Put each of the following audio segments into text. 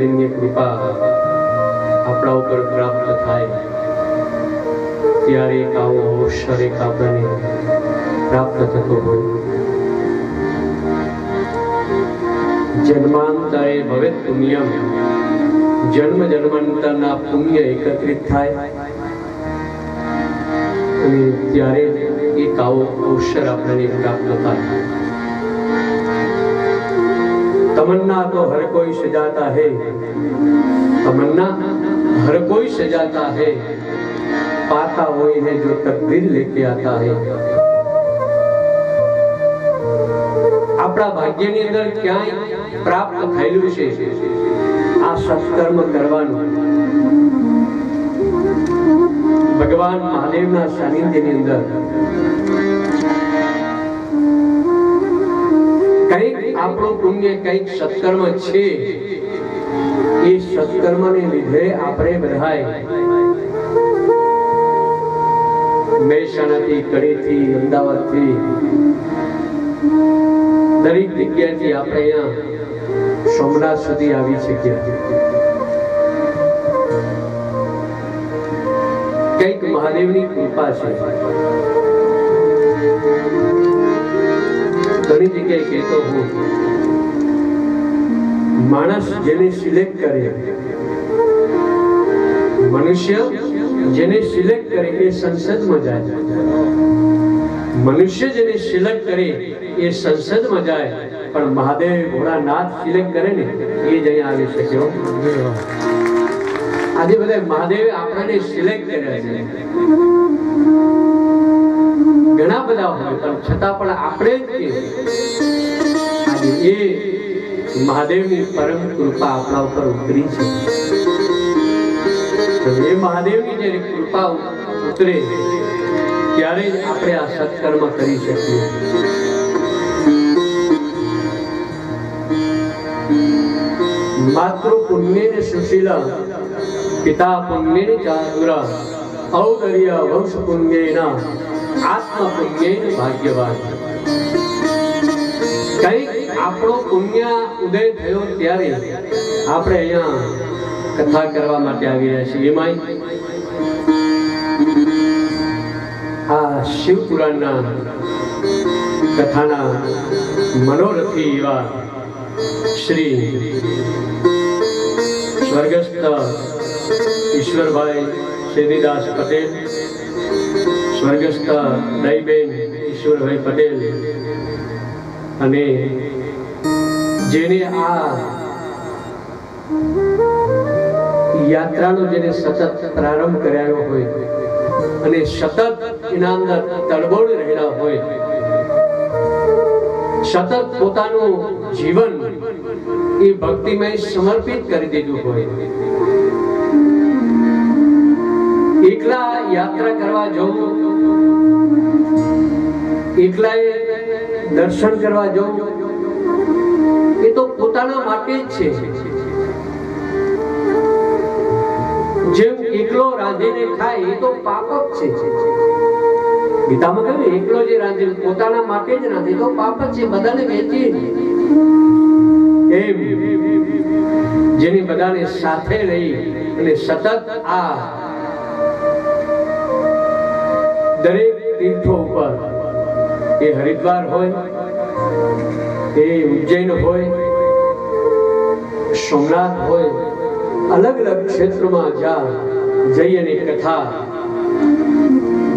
અનન્ય કૃપા આપણા ઉપર પ્રાપ્ત થાય. ત્યારે એક આવો અવસર, એક આપણને પ્રાપ્ત થતો હોય. જન્માંતરે ભવે પુણ્યમ. જન્મ જન્માંતરના પુણ્ય એકત્રિત થાય. અને ત્યારે એક આવો અવસર આપણને પ્રાપ્ત થાય. तमन्ना तो हर कोई सजाता है तमन्ना हर कोई सजाता है पाता वही है जो तकदीर लेके आता है આપણા ભાગ્યની અંદર ક્યાંય પ્રાપ્ત થયેલું છે આ સત્કર્મ કરવાનું ભગવાન મહાદેવના સાનિધ્યની અંદર આપણું પુણ્ય કંઈક સત્કર્મ છે. એ સત્કર્મને લીધે આપણે બધાય મહેસાણાથી, કડીથી, અમદાવાદથી દરેક જગ્યાથી આપણે અહીંયા સોમનાથ સુધી આવી શક્યા કંઈક મહાદેવની કૃપા છે. ઘણી જગ્યાએ કહેતો હું, માણસ જેને સિલેક્ટ કરે, મનુષ્ય જેને સિલેક્ટ કરે એ સંસદમાં જાય. મનુષ્ય જેને સિલેક્ટ કરે એ સંસદમાં જાય, પણ મહાદેવ ભોળાનાથ સિલેક્ટ કરે ને, એ જ અહીંયા આવી શક્યો આજે બધા મહાદેવે આપણને સિલેક્ટ કર્યા છે. ઘણા બધા હોય, પણ છતાં પણ આપણે એ મહાદેવની પરમ કૃપા આપણા ઉપર ઉતરી છે. એ મહાદેવની જ્યારે કૃપા ઉતરે, ત્યારે જ આપણે આ સત્કર્મ કરી શકીએ. માતૃ પુણ્યેન સુશીલા, પિતા પુણ્યેન ચાંદ્ર ઔદર્ય વંશ પુણ્યેન આ શિવ પુરાણના કથાના મનોરથી એવા શ્રી સ્વર્ગસ્થ ઈશ્વરભાઈ શેરીદાસ પટેલ સ્વર્ગસ્થ દહીબેન ઈશ્વરભાઈ પટેલ અને જેને આ યાત્રાનો જેને સતત પ્રારંભ કરાયો હોય અને સતત એના અંદર તડબોળ રહેલા હોય, સતત પોતાનું જીવન એ ભક્તિમય સમર્પિત કરી દીધું હોય. એકલા યાત્રા કરવા જવું એકલાએ દર્શન કરવા જવું એ તો પોતાના માટે જ છે. જેમ એકલો રાંધીને ખાય, એ તો પાપ જ છે. ગીતામાં કહ્યું, એકલો જે રાંધે, પોતાના માટે જ રાંધે તો પાપ જ છે, બધાને વેચી એમ જેની બધાને સાથે રહી અને સતત આ તીર્થો ઉપર એ હરિદ્વાર હોય એ ઉજ્જૈન હોય સોમનાથ હોય અલગ અલગ ક્ષેત્રોમાં જ્યાં જઈ અને કથા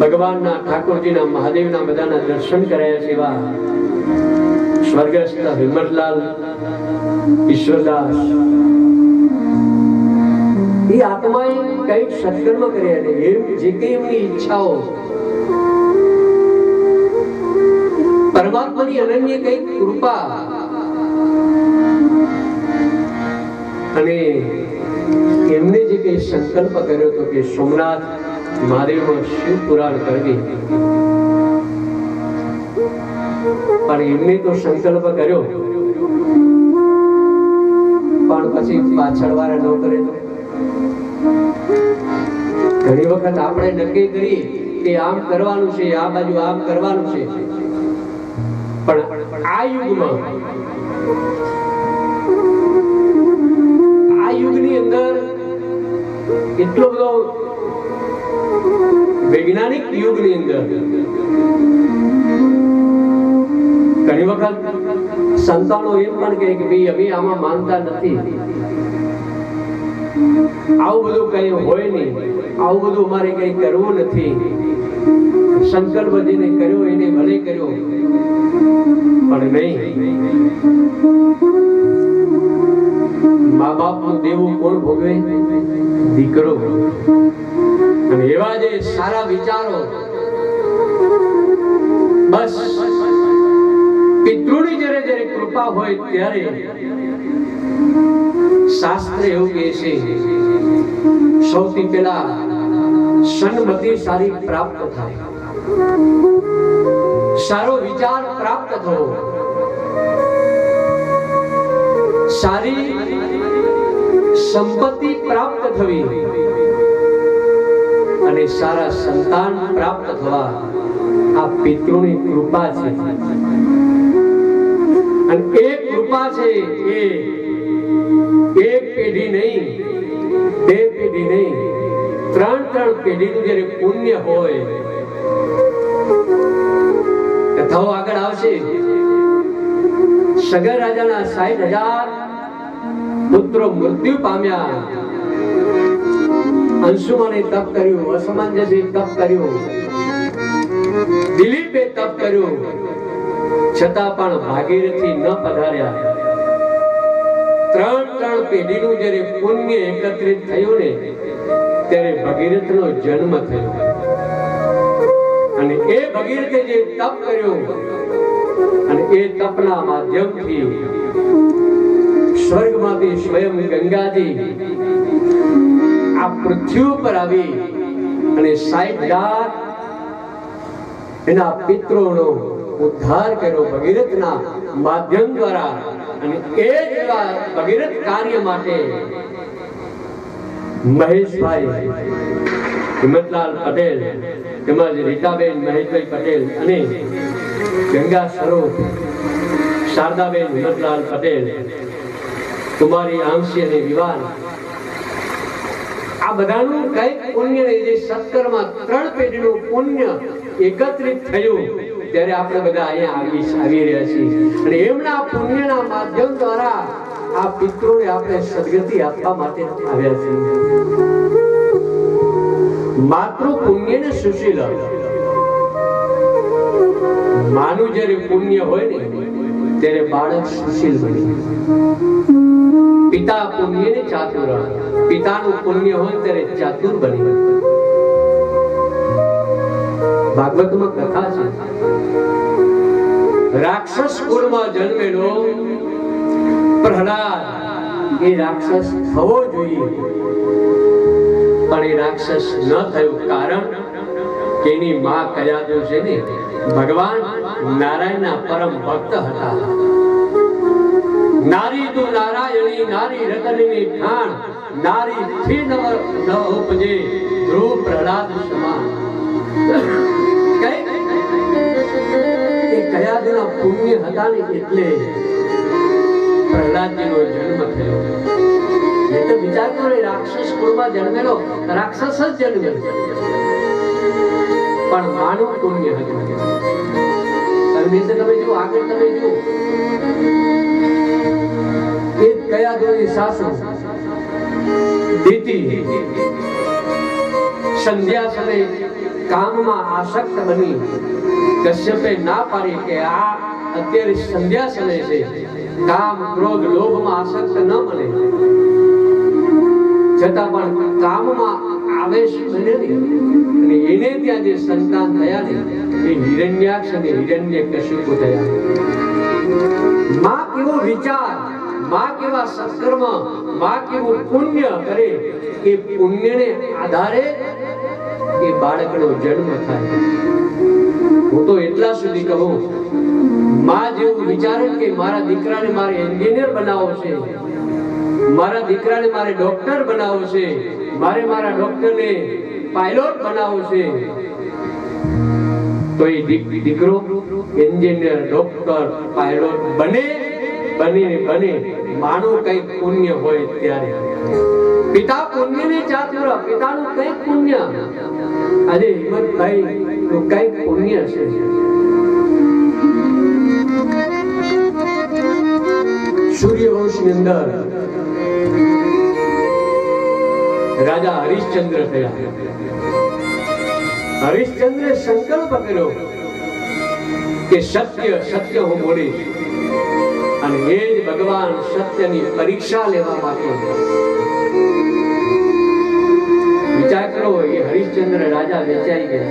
ભગવાનના ઠાકોરજીના મહાદેવના બધાના દર્શન કરાયા છે એવા સ્વર્ગસ્થ હિંમતલાલ ઈશ્વરદાસ. એ આત્માએ કંઈક સત્કર્મ કર્યા ને એમ જે કંઈ એમની ઈચ્છાઓ પરમાત્માની અનન્ય કઈ કૃપા. અને એમને જે કંઈ સંકલ્પ કર્યો હતો કે સોમનાથ મહાદેવમાં શિવ પુરાણ કરવી. પણ એમને તો સંકલ્પ કર્યો. પણ પછી પાછળ વાળા ન કરે તો ઘણી વખત આપણે નક્કી કરીએ કે આમ કરવાનું છે, આ બાજુ આમ કરવાનું છે. પણ આ યુગમાં આ એટલો બધો વૈજ્ઞાનિક યુગની અંદર ઘણી વખત સંતાનો એમ પણ કહે કે ભાઈ, અમે આમાં માનતા નથી. આવું બધું કઈ હોય નહીં. આવું બધું અમારે કઈ કરવું નથી. શંકર ભજીને કર્યો, એને ભલે કર્યો. પણ નહીં. મા બાપ દેવું કોણ ભોગવે? દીકરો. અને એવા જે સારા વિચારો. બસ. પિતૃની જ્યારે જ્યારે કૃપા હોય ત્યારે શાસ્ત્ર એવું કહે છે, સૌથી પહેલા સન્મતિ સારી પ્રાપ્ત થાય. સારો વિચાર પ્રાપ્ત થવો. સારી સંપત્તિ પ્રાપ્ત થવી અને સારા સંતાન પ્રાપ્ત થવા આ પિતૃની કૃપા છે. અને એ કૃપા છે એ એક પેઢી નહીં, બે પેઢી નહીં, ત્રણ ત્રણ પેઢીનું જ્યારે પુણ્ય હોય કથાઓ આગળ આવશે. સગર રાજાના સાહીઠ હજાર પુત્રો મૃત્યુ પામ્યા. અંશુમાને તપ કર્યું અસમંજસે તપ કર્યું. દિલીપે તપ કર્યું. છતાં પણ ભાગીરથી ન પધાર્યા. ત્રણ ત્રણ પેઢીનું જ્યારે પુણ્ય એકત્રિત થયું ને, ત્યારે ભગીરથનો જન્મ થયો. અને એ ભગીરથે જે તપ કર્યું, અને એ તપના માધ્યમથી સ્વર્ગમાંથી સ્વયં ગંગાજી આ પૃથ્વી ઉપર આવી અને સાઈઠ એના પિત્રોનો ઉદ્ધાર કર્યો ભગીરથના માધ્યમ દ્વારા. અને એ જ ભગીરથ કાર્ય માટે મહેશભાઈ હિંમતલાલ પટેલ તેમજ રીટાબેન મહેશભાઈ પટેલ અને ગંગા સ્વરૂપ શારદાબેન હિંમતલાલ પટેલ, કુમારી આંશી અને વિવાન. આ બધાનું કંઈક પુણ્ય જે સત્તરમાં ત્રણ પેઢીનું પુણ્ય એકત્રિત થયું ત્યારે આપણે બધા અહીંયા આવી આવી રહ્યા છીએ. અને એમના પુણ્યના માધ્યમ દ્વારા આ પિત્રોને આપણે સદગતિ આપવા માટે આવ્યા છીએ. માતૃ પુણ્યને સુશીલ માનું જ્યારે પુણ્ય હોય ને, ત્યારે બાળક સુશીલ બને. પિતા પુણ્ય ને ચાતુર પિતાનું પુણ્ય હોય ત્યારે ચાતુર બની ભાગવતમાં કથા છે. રાક્ષસ કુળમાં જન્મેલો પ્રહલાદ. એ રાક્ષસ થવો જોઈએ. પણ એ રાક્ષસ ન થયું કારણ કે એની માં કયા છે ને, ભગવાન નારાયણના પરમ ભક્ત હતા. નારી તું નારાયણી, નારી રતનની ઠાણ નારી થી નવ ન ઉપજે ધ્રુવ પ્રહલાદ સમાન. એ કયાદના પુણ્ય હતા ને એટલે પ્રહલાદજીનો જન્મ થયો. એ તો વિચાર કરો રાક્ષસ કુળમાં જન્મેલો રાક્ષસ જ જન્મેલો પણ માનવ પુણ્ય હતું. અરવિંદ તમે જુઓ, આગળ તમે જુઓ. એ કયા દોની સાસુ? દીતી સંધ્યા સમયે કામમાં આસક્ત બની. કશ્યપે ના પાડી કે આ અત્યારે સંધ્યા સમય છે. કામ, ક્રોધ, લોભમાં આસક્ત ન બને છતાં પણ કામમાં આવેશ અને એને ત્યાં જે સંતાન થયા ને, એ હિરણ્યાક્ષ અને હિરણ્ય કશ્યપ થયા. માં કેવો વિચાર, માં કેવા સત્કર્મ, માં કેવું પુણ્ય કરે, એ પુણ્યને આધારે એ બાળકનો જન્મ થાય. હું તો એટલા સુધી કહું, માં જેવું વિચારે કે મારા દીકરાને મારે એન્જિનિયર બનાવવો છે. મારા દીકરાને મારે ડોક્ટર બનાવવો છે. મારે મારા ડોક્ટરને પાયલોટ બનાવવો છે. તો એ દીકરો એન્જિનિયર ડોક્ટર પાયલોટ બને બની બને. માનું કઈ પુણ્ય હોય ત્યારે. પિતા પુણ્યની ચાતુર પિતાનું કઈ પુણ્ય. આજે હિંમતભાઈ નું કઈ પુણ્ય છે. સૂર્યવંશની અંદર રાજા હરિશ્ચંદ્ર થયા. હરિશ્ચંદ્રે સંકલ્પ કર્યો કે સત્ય સત્ય હું બોલીશ. અને એ જ ભગવાન સત્યની પરીક્ષા લેવા માટે. વિચાર કરો, એ હરિશ્ચંદ્ર રાજા વેચાઈ ગયા.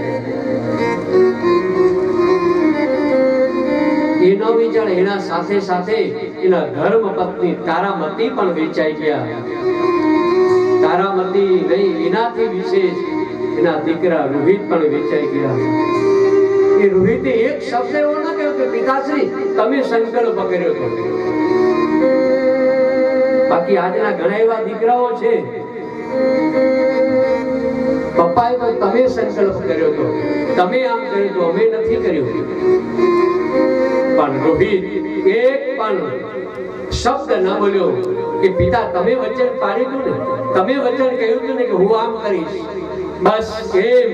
એનો વિચાર એના સાથે સાથે એના ધર્મ પત્ની તારામતી પણ વેચાઈ ગયા. તારામતી નહીં, એનાથી વિશેષ એના દીકરા રોહિત પણ વેચાઈ ગયા. એ રોહિતે એક શબ્દ એવો ન કહ્યો કે, પિતાશ્રી, તમે સંકલ્પ કર્યો તો બાકી આજના ઘણા એવા દીકરાઓ છે, પપ્પાએ તો તમે સંકલ્પ કર્યો તો, તમે આમ કર્યું તો અમે નથી કર્યું. પણ રોહિત એક પણ શબ્દ ન બોલ્યો કે, પિતા, તમે વચન પાડ્યું ને? તમે વચન કહ્યું હતું ને કે હું આમ કરીશ? બસ એમ.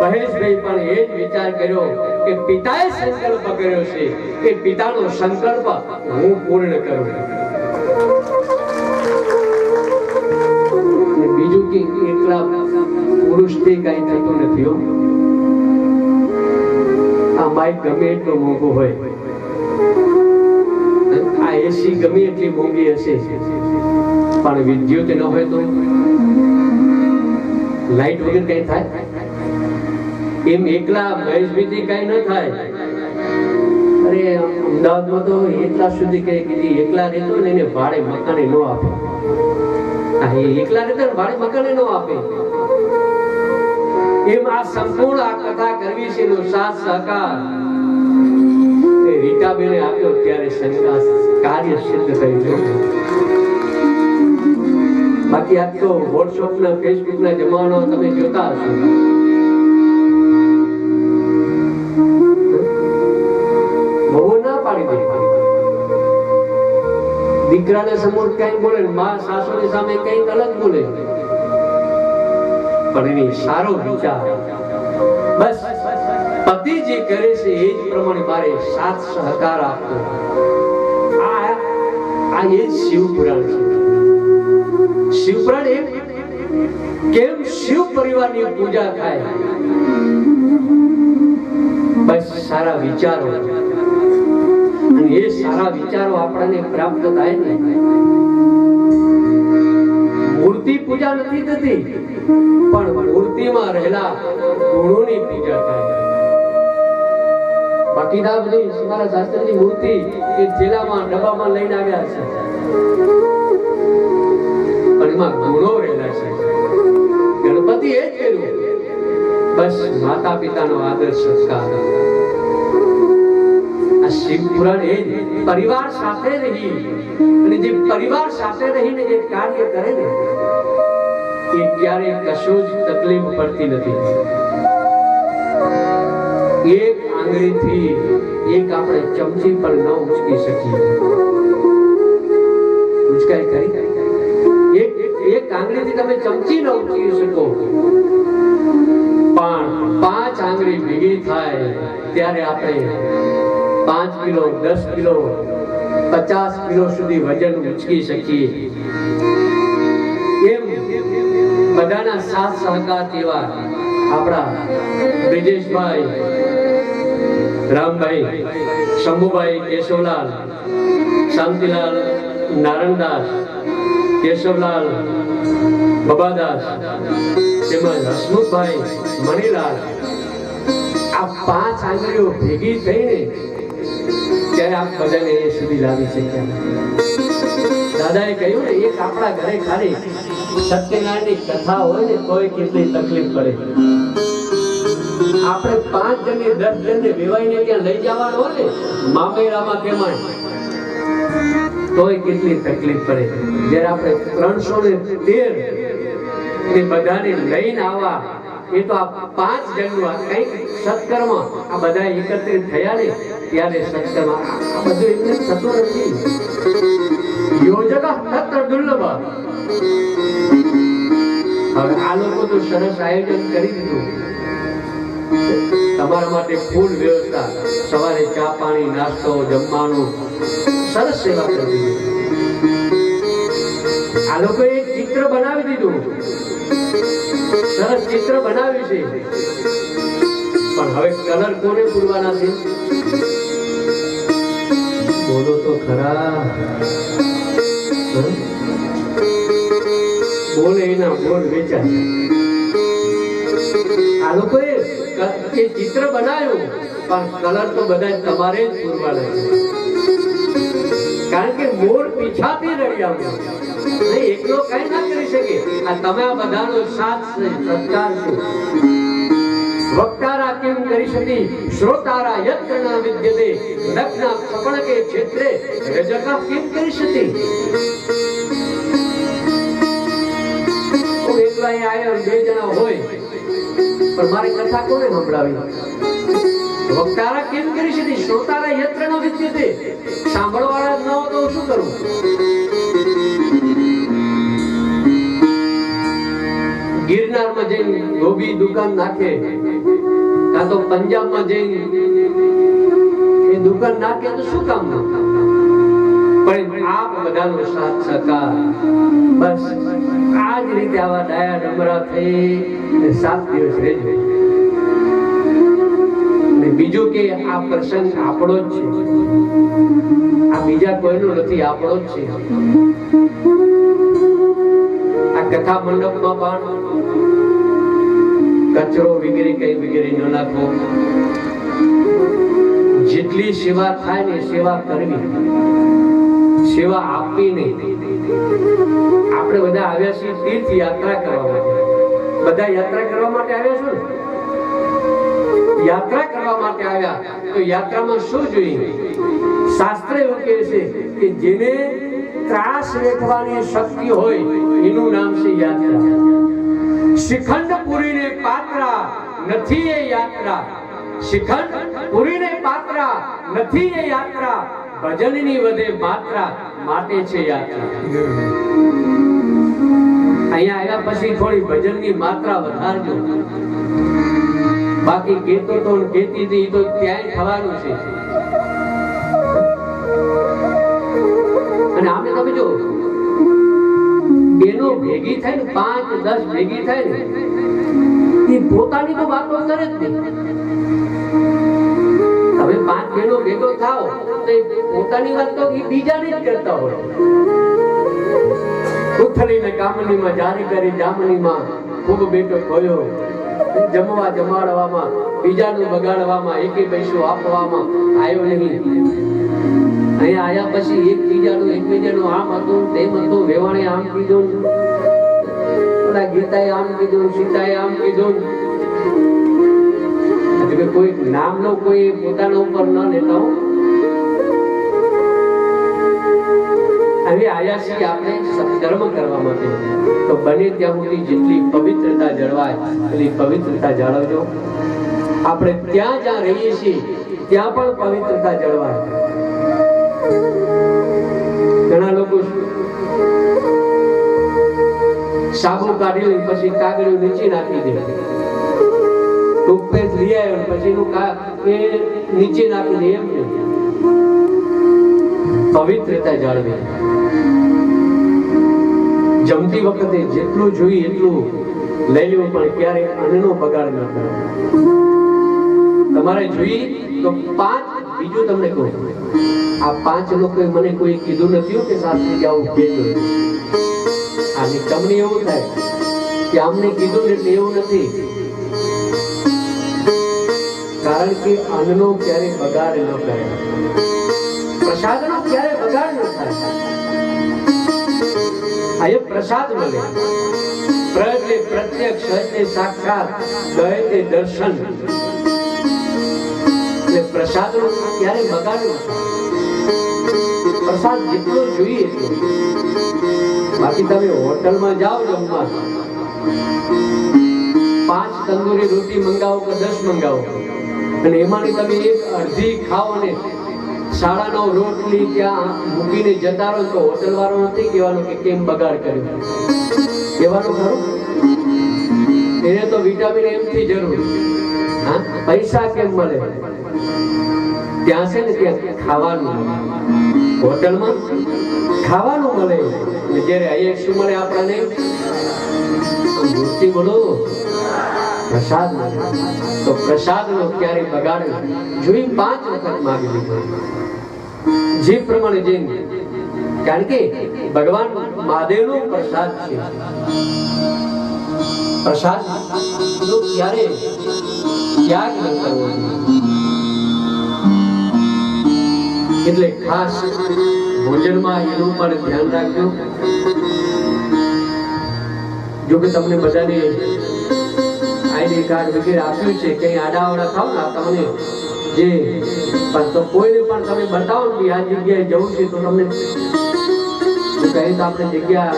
મહેશભાઈ પણ એ જ વિચાર કર્યો કે, પિતાએ સંકલ્પ કર્યો છે કે, પિતાનો સંકલ્પ હું પૂર્ણ કરું. બીજું કે એકલા પુરુષથી કઈ થતું નથી આ બાઈક ગમે એટલો મોંઘો હોય. આ એસી ગમે એટલી મોંઘી હશે. પણ વિદ્યુત ન હોય તો લાઈટ વગર કઈ થાય? એમ એકલા મહેશભાઈથી કઈ ન થાય? અરે, અમદાવાદમાં તો એટલા સુધી કે કીધી એકલા રહેતો ને એને ભાડે મકાને ન આપે. એકલા રહેતો ભાડે મકાને ન આપે. એમ સંપૂર્ણ આ કથા કરવી છે એનો સાથ સહકાર. એ રીટાબેને આપ્યો ત્યારે શંકા કાર્ય સિદ્ધ થઈ છે બાકી આ તો વોટ્સઅપ ના ફેસબુક ના જમાનો તમે જોતા હશો. બહુ ના પાડી દે દીકરાને સમોર કઈ બોલે મા સાસુની સામે કંઈક અલગ બોલે. એની સારો વિચાર. બસ, પતિ જે કરે છે એ જ પ્રમાણે મારે સાથ સહકાર આપવો. આ આ એ જ શિવપુરાણ છે. શિવપુરાણ એ કેમ શિવ પરિવારની પૂજા થાય? બસ, સારા વિચારો. અને એ સારા વિચારો આપણને પ્રાપ્ત થાય ને. મૂર્તિ પૂજા નથી થતી, પણ મૂર્તિમાં રહેલા ગુણોની પૂજા થાય. બાકી બધી મારા શાસ્ત્રની મૂર્તિ એ જેલામાં, ડબ્બામાં લઈને આવ્યા છે. પણ એમાં ગુણો રહેલા છે. ગણપતિ એ જ કર્યું. બસ માતા પિતાનો આદર, સત્કાર. આ શિવ પુરાણ એ જ પરિવાર સાથે રહી અને જે પરિવાર સાથે રહીને જે કાર્ય કરે ને એ ક્યારેય કશું જ તકલીફ પડતી નથી એક આંગળીથી એક આપણે ચમચી પણ ન ઉચકી શકીએ ઉચકાઈ કરી એક એક આંગળીથી તમે ચમચી ન ઉચકી શકો પણ પાંચ આંગળી ભેગી થાય ત્યારે આપણે પાંચ કિલો, દસ કિલો, પચાસ કિલો સુધી વજન ઉચકી શકીએ. એમ બધાના સાથ સહકાર એવા આપણા બ્રિજેશભાઈ, રામભાઈ, શંભુભાઈ કેશવલાલ, શાંતિલાલ નારણદાસ, કેશવલાલ બબાદાસ, તેમજ હસમુખભાઈ મણિલાલ. આ પાંચ આંગળીઓ ભેગી થઈને ત્યારે તોય કેટલી તકલીફ પડે. આપણે જ્યારે આપણે ત્રણસો ને તેર બધાને લઈને આવવા, એ તો આ પાંચ જણનું કંઈક સત્કર્મ આ બધા એકત્રિત થયા ને ત્યારે સત્યમાં આ બધું એટલે થતું નથી. યોજક તત્ર દુર્લભ. હવે આ લોકો તો સરસ આયોજન કરી દીધું. તમારા માટે ફૂલ વ્યવસ્થા. સવારે ચા પાણી, નાસ્તો, જમવાનું. સરસ સેવા કરી દીધી. આ લોકોએ એક ચિત્ર બનાવી દીધું. સરસ ચિત્ર બનાવ્યું છે. પણ હવે કલર કોને પૂરવાના છે? ચિત્ર બનાવ્યું, પણ કલર તો બધા તમારે કારણ કે મોર પીછાથી રળિયામણો. નહીં એકલો કઈ ના કરી શકે. આ તમે આ બધાનો સાથ છે, સત્કાર છે. વક્તારા કેમ કરી શકી? શ્રોતારા યત્ના વિદ્યતે નગ્ન સપણકે ક્ષેત્રે રજકા કેમ કરી શકી? હું એકલા અહીં આવ્યા બે જણા હોય, પણ મારે કથા કોને સંભળાવી? વક્તારા કેમ કરી શકે? શ્રોતારા યત્ર ન વિદ્યતે સાંભળવાળા ન હોય તો શું કરું? ગિરનારમાં જઈને ધોબી દુકાન નાખે કાં તો પંજાબમાં જઈને એ દુકાન નાખે તો શું કામ પણ આપ બધાનો સાથ સહકાર. બસ, આ જ રીતે આવા ડાયા ડમરા થઈ સાત દિવસ રહેજો બીજું કે આ પ્રસંગ આપણો જ છે. આ બીજા કોઈનો નથી, આપણો જ છે. આ કથા મંડપમાં પણ કચરો વગેરે કઈ વગેરે ન નાખો. જેટલી સેવા થાય ને સેવા કરવી. સેવા આપવી નહીં. આપણે બધા આવ્યા છીએ તીર્થ યાત્રા કરવા માટે. બધા યાત્રા કરવા માટે આવ્યા છો ને? યાત્રા કરવા માટે આવ્યા. તો યાત્રામાં શું જોઈએ? શાસ્ત્ર એવું કહે છે કે જેને ત્રાસ વેઠવાની શક્તિ હોય, એનું નામ છે યાત્રા. શિખંડ પુરીને પાત્રા નથી એ યાત્રા. શિખંડ પુરીને પાત્રા નથી એ યાત્રા. ભજનની વધે માત્રા માટે છે યાત્રા. અહીંયા આવ્યા પછી થોડી ભજનની માત્રા વધારજો. બાકી ગીતો તો ગીતી હતી તો ત્યાંય થવાનું છે. અને આમે તમે જો બેનો ભેગી થાય ને, પાંચ, દસ ભેગી થાય એ પોતાની તો વાતો કરે જ નહીં. તમે પાંચ બેનો ભેગો થાવ તો પોતાની વાત તો બીજાની જ કરતા હોય. ઉથલીને કામનીમાં જારી કરી જામનીમાં ખૂબ બેટો ખોયો જમવા જમાડવામાં, બીજાનું બગાડવામાં, એકે પૈસો આપવામાં આવ્યો નહીં. અહીંયા આવ્યા પછી એક બીજાનું એક બીજાનું આમ હતું, તેમ હતું. વેવાણે આમ કીધું. ઓલા ગીતાએ આમ કીધું, સીતાએ આમ કીધું. એટલે કોઈ નામનો કોઈ પોતાના ઉપર ન લેતા હવે આયા છીએ આપણે સત્કર્મ કરવા માટે. તો બને ત્યાં સુધી જેટલી પવિત્રતા જળવાય, એટલી પવિત્રતા જાળવજો. આપણે ત્યાં જ્યાં રહીએ છીએ, ત્યાં પણ પવિત્રતા જળવાય. સાબુ કાઢી લઈ પછી કાગળિયું નીચે નાખી દે. ટૂથપેસ્ટ લઈ આવ્યો પછી એનું એ નીચે નાખી દે એમ પવિત્રતા જાળવી. જમતી વખતે જેટલું જોઈએ એટલું લઈ લેવું પણ ક્યારે અન્નનો બગાડ ન કરો. તમારે જોઈએ તો પાંચ, બીજું તમને કહું. આ પાંચ લોકોએ મને કોઈ કીધું નથી કે સાસરી આવું કહેજો આની તમને એવું થાય કે આમને કીધું એટલે એવું નથી. કારણ કે અન્નનો ક્યારે બગાડ ન કરે. પ્રસાદનો ક્યારે બગાડ ન થાય. આ પ્રસાદ મળે. પ્રજ્ઞે પ્રત્યક્ષ એટલે સાક્ષાત ગયે તે દર્શન. એટલે પ્રસાદનો ક્યારે બગાડ ન થાય. પ્રસાદ જેટલો જોઈએ એટલો. બાકી તમે હોટલમાં જાઓ જમવા પાંચ તંદૂરી રોટી મંગાવો કે દસ મંગાવો. અને એમાંની તમે એક અડધી ખાઓ અને શાળાનો રોટલી ત્યાં મૂકીને જતા રહો તો હોટલ વાળો નથી કહેવાનું કે કેમ બગાડ કર્યો. કહેવાનું ખરું? એને તો વિટામિન એમ થી જરૂર. હા? પૈસા કેમ મળે? ત્યાં છે ને ત્યાં ખાવાનું. હોટલમાં ખાવાનું મળે. જ્યારે મળે પ્રસાદ તો ક્યારેય બગાડ જોઈ પાંચ વખત પ્રમાણે જે કારણ કે ભગવાન મહાદેવનો પ્રસાદ છે. પ્રસાદ નો ક્યારે ત્યાગ ન કરવો એટલે ખાસ ભોજનમાં એનું પણ ધ્યાન રાખજો. જો કે તમને બધાને આઈડી કાર્ડ વગેરે આપ્યું છે, કંઈ આડાવડા થાવ ને તમને જે પણ તો કોઈને પણ તમે બતાવો ને આ જગ્યાએ જવું છે, તો તમને કહે તો આપણે જગ્યા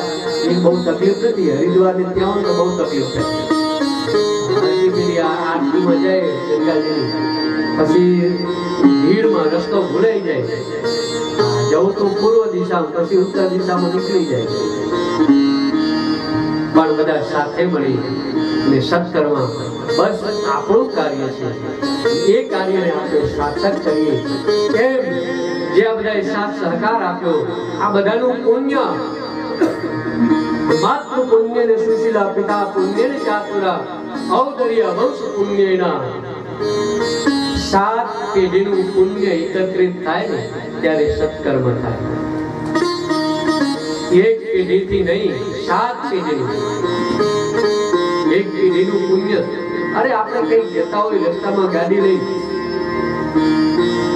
એ બહુ તકલીફ નથી હરિદ્વાર ને ત્યાં તો બહુ તકલીફ છે હજી પેલી આ ગંગાજીની પછી ભીડમાં રસ્તો ભૂલાઈ જાય. જવું તો પૂર્વ દિશામાં, પછી ઉત્તર દિશામાં નીકળી જાય. પણ બધા સાથે મળી ને સત્કર્મ. બસ આપણું કાર્ય છે. એ કાર્યને આપણે સાર્થક કરીએ. એમ જે આ બધાએ સાથ સહકાર આપ્યો, આ બધાનું પુણ્ય. માતૃ પુણ્ય ને સુશીલા પિતા પુણ્ય ને ચાતુરા, ઔદર્ય વંશ પુણ્યના. સાત પેઢીનું પુણ્ય એકત્રિત થાય ને, ત્યારે સત્કર્મ થાય. એક પેઢીથી નહીં, સાત પેઢીનું એક પેઢીનું પુણ્ય. અરે, આપણે કઈ જતા હોય રસ્તામાં ગાડી લઈ